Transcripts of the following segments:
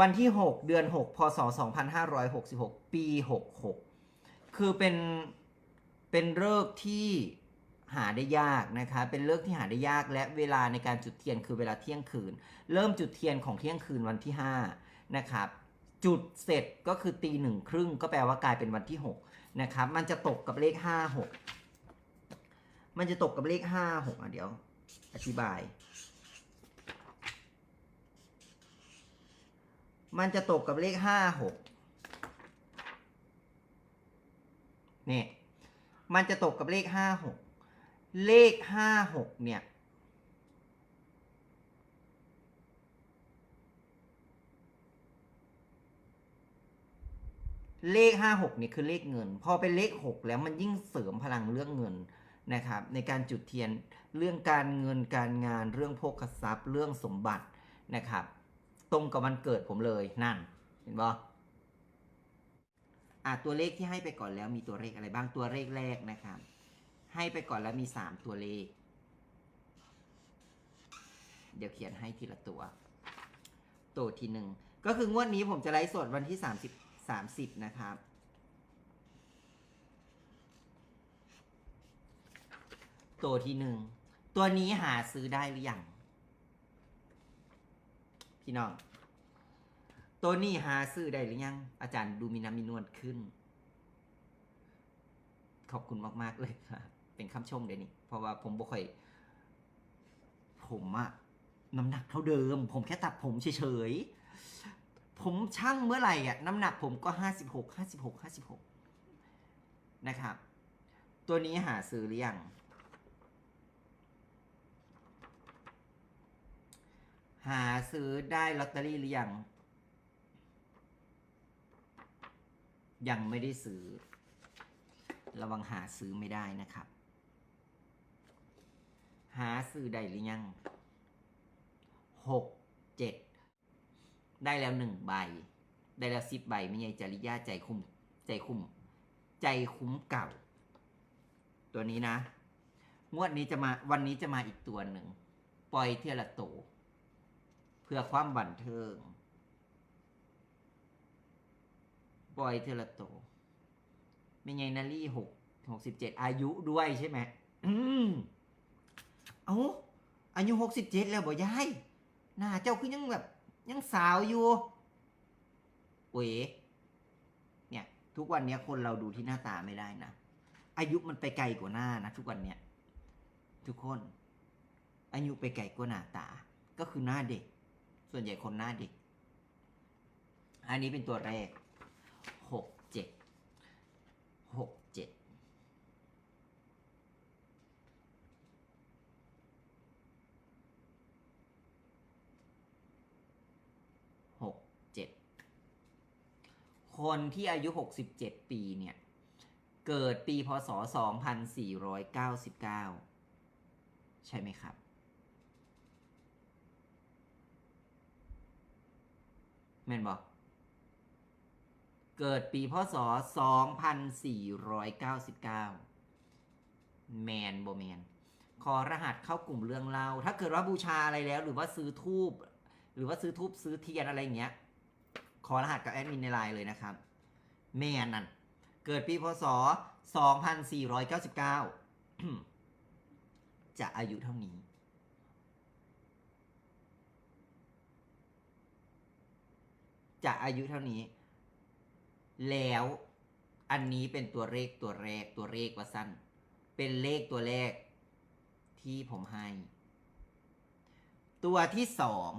วันที่ 6 เดือน 6 พศ 2566 ปี 66 คือเป็น เป็นเลิกที่หาได้ยากนะคะ เป็นเลิกที่หาได้ยาก และเวลาในการจุดเทียนคือเวลาเที่ยงคืน เริ่มจุดเทียนของเที่ยงคืนวันที่ 5 นะครับ จุดเสร็จก็คือตีหนึ่งครึ่งก็แปลว่ากลายเป็นวันที่ 6 นะครับ มันจะตกกับเลข 5 6 มันจะตกกับเลข 5 6อะเดี๋ยว อธิบาย มันจะตกกับเลข5 6นี่มันจะตกกับเลข5 6เลข5 6เนี่ย เลข5 6เนี่ยคือเลขเงิน พอเป็นเลข6แล้วมันยิ่งเสริมพลังเรื่องเงินนะครับ ในการจุดเทียนเรื่องการเงินการงานเรื่องโภคทรัพย์เรื่องสมบัตินะครับ ตรงกับวันเกิดผมเลยนั่น เห็นบ่อะตัวเลขที่ให้ไปก่อนแล้วมีตัวเลขอะไรบ้างตัวเลขแรกนะครับ ให้ไปก่อนแล้วมี3ตัวเลข เดี๋ยวเขียนให้ทีละตัว ตัวที่หนึ่งก็คืองวดนี้ผมจะไลฟ์สดวันที่30 30นะครับตัวที่หนึ่งตัวนี้หาซื้อได้หรือยัง พี่น้อง ตัวนี้หาซื้อได้หรือยัง อาจารย์ดูมีน้ำมีนวลขึ้น ขอบคุณมาก ๆ เลยครับเป็นคำชมเดี๋ยวนี้ เพราะว่าผมบ่ค่อย ผมอะน้ำหนักเท่าเดิม ผมแค่ตัดผมเฉยๆ ผมช่างเมื่อไหร่อะน้ำหนักผมก็ห้าสิบหกห้าสิบหกห้าสิบหกนะครับ ตัวนี้หาซื้อหรือยัง หาซื้อได้ลอตเตอรี่หรือยัง ยังไม่ได้ซื้อ ระวังหาซื้อไม่ได้นะครับ หาซื้อได้หรือยังหกเจ็ดได้แล้วหนึ่งใบ ได้แล้วสิบใบไม่ใช่จริยาใจคุ้มใจคุ้มใจคุ้มเก่า ตัวนี้นะ งวดนี้จะมาวันนี้จะมาอีกตัวหนึ่ง ปล่อยเทยละโต พื่อความบันเทิงปล่อยเทลโตม่ไงนารี่หกหกสิบเจ็ดอายุด้วยใช่ไหมอืมเอาอายุหกสิบเจ็ดแล้วบ่ยายหน้าเจ้าคือยังแบบ ยังสาวอยู่เอ๋เนี่ย ทุกวันนี้คนเราดูที่หน้าตาไม่ได้นะ อายุมันไปไกลกว่าหน้านะทุกวันเนี้ยทุกคน อายุไปไกลกว่าหน้าตา ก็คือหน้าเด็ก ส่วนใหญ่คนหน้าเด็ก อันนี้เป็นตัวแรกหกเจ็ดหกเจ็ดหกเจ็ดคนที่อายุหกสิบเจ็ดปี เนี่ย เกิดปี พศสองพันสี่ร้อยเก้าสิบเก้าใช่ไหมครับ ม่นบอกเกิดปีพศ 2499 แมนโบแมน ขอรหัสเข้ากลุ่มเรื่องเล่า ถ้าเกิดว่าบูชาอะไรแล้ว หรือว่าซื้อทูบ หรือว่าซื้อทูบซื้อเทียนอะไรอย่างเงี้ย ขอรหัสกับแอดมินในไลน์เลยนะครับ แมนนั่น เกิดปีพศ 2499 จะอายุเท่านี้ จะอายุเท่านี้ แล้วอันนี้เป็นตัวเลขตัวแรกตัวเลขว่าสั้น เป็นเลขตัวแรกที่ผมให้ ตัวที่สอง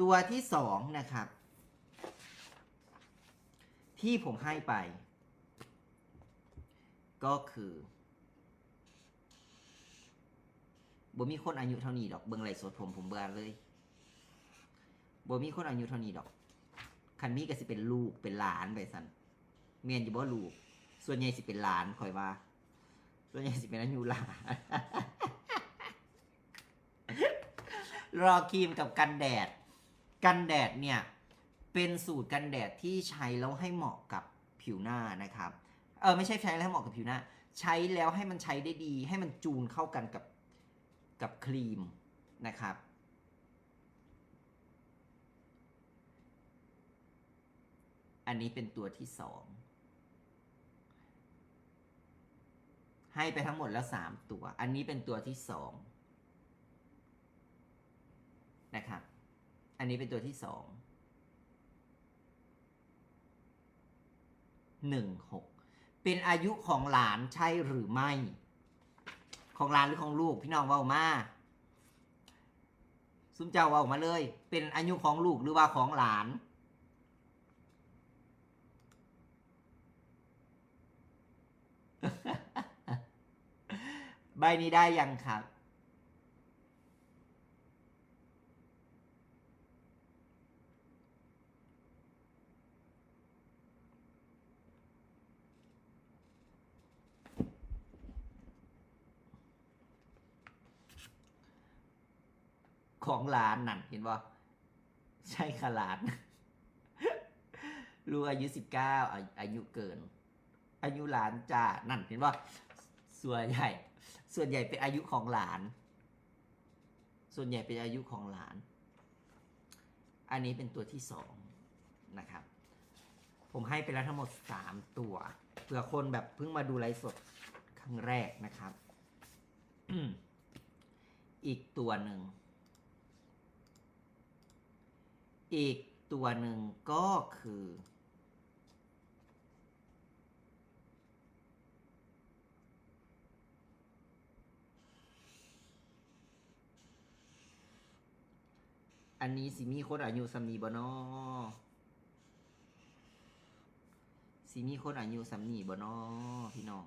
ตัวที่สองนะครับ ที่ผมให้ไป ก็คือบ่มีคนอายุเท่านี้ดอกเบิ่งไหลสดผมผมเบื่อเลย บ่มีคนอายุเท่านี้ดอก คันมีก็สิเป็นลูกเป็นหลานไปสันเมียนอยู่บ่ลูก ส่วนใหญ่สิเป็นหลานคอยว่า ส่วนใหญ่สิเป็นอายุหลานรอครีมกับกันแดด กันแดดเนี่ย เป็นสูตรกันแดดที่ใช้แล้วให้เหมาะกับผิวหน้านะครับ เออไม่ใช่ใช้แล้วให้เหมาะกับผิวหน้า ใช้แล้วให้มันใช้ได้ดี ให้มันจูนเข้ากันกับกับครีมนะครับ อันนี้เป็นตัวที่สองให้ไปทั้งหมดแล้วสามตัว อันนี้เป็นตัวที่สองนะครับ อันนี้เป็นตัวที่สองหนึ่งหกเป็นอายุของหลานใช่หรือไม่ ของหลานหรือของลูกพี่น้องว่ามาซุ้มเจ้าว่ามาเลย เป็นอายุของลูกหรือว่าของหลาน ใบนี้ได้ยังครับ ของหลานนั่นเห็นบ่ใช่ค่ะหลานลูกอายุสิบเก้าอายุเกิน อายุหลานจ้านั่นเห็นบ่ส่วนใหญ่ ส่วนใหญ่เป็นอายุของหลาน ส่วนใหญ่เป็นอายุของหลาน อันนี้เป็นตัวที่สองนะครับ ผมให้ไปแล้วทั้งหมดสามตัว เผื่อคนแบบเพิ่งมาดูไลฟ์สดครั้งแรกนะครับ อีกตัวหนึ่ง อีกตัวหนึ่งก็คือ อันนี้สิมีคนอายุสำนีบ่นอสิมีคนอายุสำนีบ่นอพี่น้อง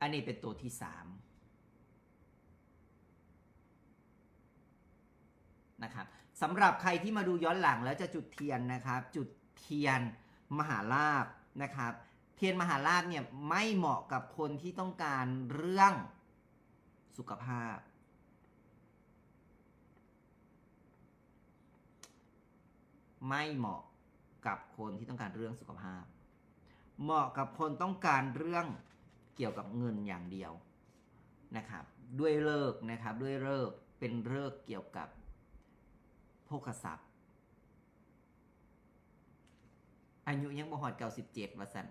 อันนี้เป็นตัวที่สาม นะครับสำหรับใครที่มาดูย้อนหลังแล้วจะจุดเทียนนะครับ จุดเทียนมหาลาบนะครับ เทียนมหาลาบเนี่ยไม่เหมาะกับคนที่ต้องการเรื่องสุขภาพ ไม่เหมาะกับคนที่ต้องการเรื่องสุขภาพ เหมาะกับคนต้องการเรื่องเกี่ยวกับเงินอย่างเดียวนะครับ ด้วยเลิกนะครับ ด้วยเลิกเป็นเลิกเกี่ยวกับ ภคทรัพย์ อายุยังบ่หอดเก้าสิบเจ็ดวะสัน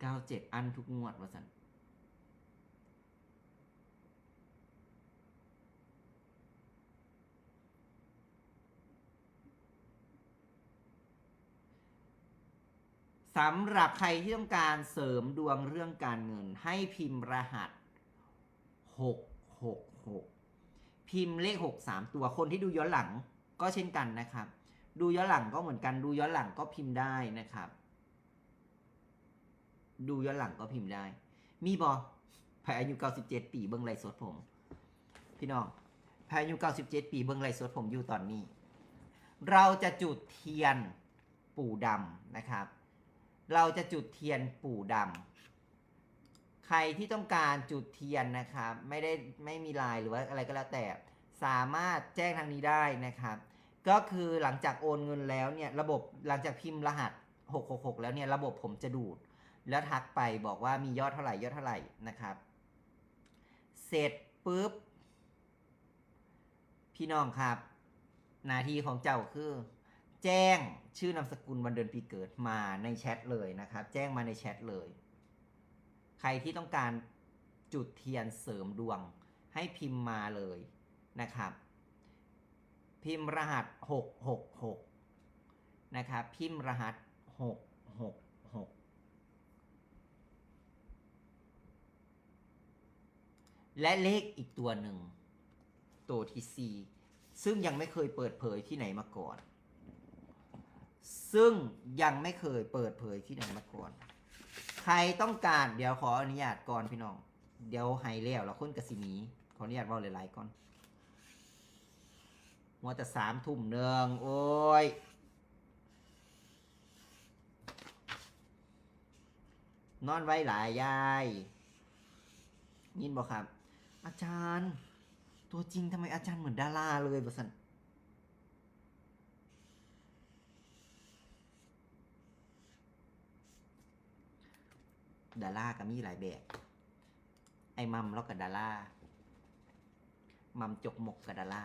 เก้าเจ็ดอันทุกงวดวะสันสำหรับใครที่ต้องการเสริมดวงเรื่องการเงินให้พิมพ์รหัส 66 พิมพ์เลข 6 3 ตัวคนที่ดูย้อนหลังก็เช่นกันนะครับ ดูย้อนหลังก็เหมือนกันดูย้อนหลังก็พิมพ์ได้นะครับ ดูย้อนหลังก็พิมพ์ได้ มีบอภายอายุ97 ปีเบิ้งไลฟ์สดผม พี่น้องภายอายุ97 ปีเบิ้งไลฟ์สดผมอยู่ตอนนี้ เราจะจุดเทียนปู่ดำนะครับ เราจะจุดเทียนปู่ดำ ใครที่ต้องการจุดเทียนนะครับ ไม่ได้ไม่มีลายหรือว่าอะไรก็แล้วแต่ สามารถแจ้งทางนี้ได้นะครับ ก็คือหลังจากโอนเงินแล้วเนี่ยระบบหลังจากพิมพ์รหัส 666 แล้วเนี่ยระบบผมจะดูด แล้วทักไปบอกว่ามียอดเท่าไหร่ยอดเท่าไหร่นะครับ เสร็จปุ๊บ พี่น้องครับหนาทีของเจ้าคือ แจ้งชื่อนามสกุลวันเดือนปีเกิดมาในแชทเลยนะครับ แจ้งมาในแชทเลย รที่ต้องการจุดเทียนเสริมดวงให้พิมพ์มาเลยนะครับ พิมพ์รหัส 666 นะครับพิมพ์รหัส 666 และเลขอีกตัวหนึ่ง ตัวที่ 4 ซึ่งยังไม่เคยเปิดเผยที่ไหนมาก่อน ซึ่งยังไม่เคยเปิดเผยที่ไหนมาก่อน ใครต้องการเดี๋ยวขออนุญาตก่อนพี่น้อง เดี๋ยวให้แล้วแล้วคนกสินีขออนุญาตเว่าหลายๆก่อนมัวแต่สามทุ่มเนืองโอ้ยนอนไว้หลายยายยินบอกครับ อาจารย์ ตัวจริงทำไมอาจารย์เหมือนดาราเลยบสัน ดาราก็มีหลายแบบ ไอ้มัมแล้วกับดารามัมจกหมกกับดารา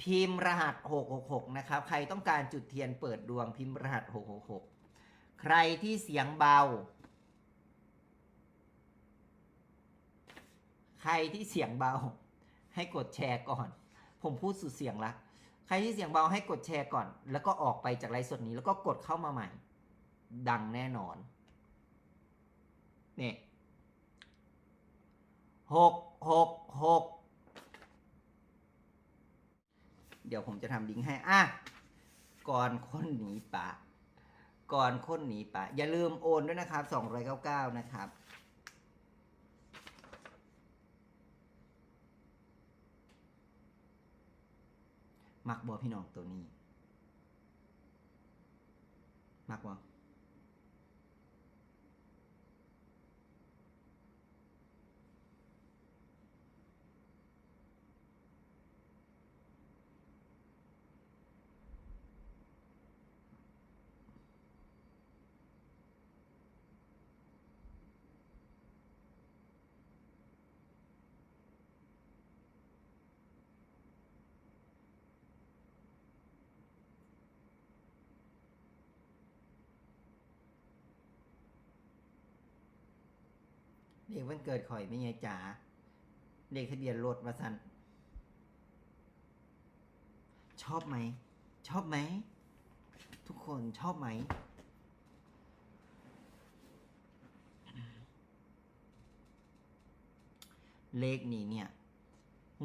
พิมพ์รหัส 666 นะครับ ใครต้องการจุดเทียนเปิดดวงพิมพ์รหัส 666 ใครที่เสียงเบา ใครที่เสียงเบา ให้กดแชร์ก่อน ผมพูดสุดเสียงละ ใครที่เสียงเบาให้กดแชร์ก่อน แล้วก็ออกไปจากไลฟ์สดนี้แล้วก็กดเข้ามาใหม่ ดังแน่นอนเนี่ยหกหกหกเดี๋ยวผมจะทำลิงก์ให้ อะ ก่อนคนหนีปะ ก่อนคนหนีปะ อย่าลืมโอนด้วยนะครับ299นะครับ มักบอพี่น้องตัวนี้ มักบอ เลขวันเกิดข่อยไม่ไงจ๋าเลขทะเบียนรถมาสันชอบไหม ชอบไหม ทุกคนชอบไหม เลขนี้เนี่ย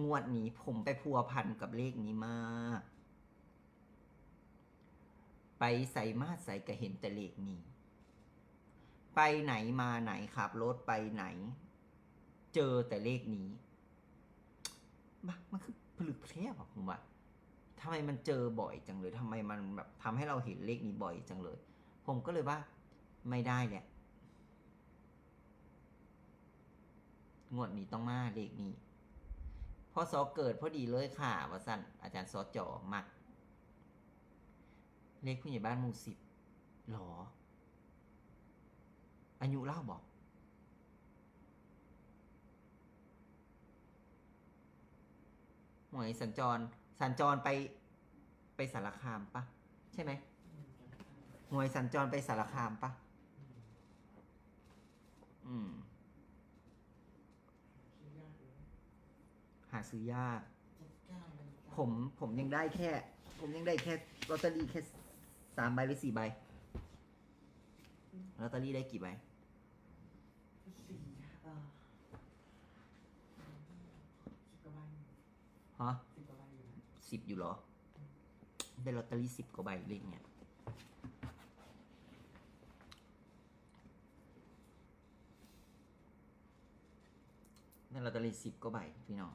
งวดนี้ผมไปพัวพันกับเลขนี้มาก ไปใส่มาใส่กระเห็นแต่เลขนี้ ไปไหนมาไหนขับรถไปไหน เจอแต่เลขนี้บ้ามันคือผลึกเพลียบอะผมว่าทำไมมันเจอบ่อยจังเลยทำไมมันแบบทำให้เราเห็นเลขนี้บ่อยจังเลย ผมก็เลยว่าไม่ได้แหละงวดนี้ต้องมาเลขนี้พอสอเกิดพอดีเลยค่ะวสันอาจารย์ซอจอมัก เลขผู้ใหญ่บ้านหมู่สิบหรอ อายุเล่าบอกหมวยสัญจร สัญจรไปไปสารคามปะใช่ไหมหมวยสัญจรไปสารคามปะอืม หาซื้อยาก ผมผมยังได้แค่ ผมยังได้แค่ลอตเตอรี่แค่สามใบหรือสี่ใบ ลอตเตอรี่ได้กี่ใบสี่เอ่อสิบกว่าใบฮะสิบกว่าใบอยู่นะสิบอยู่เหรอ ได้ลอตเตอรี่สิบกว่าใบเลขเนี่ยได้ลอตเตอรี่สิบกว่าใบพี่น้อง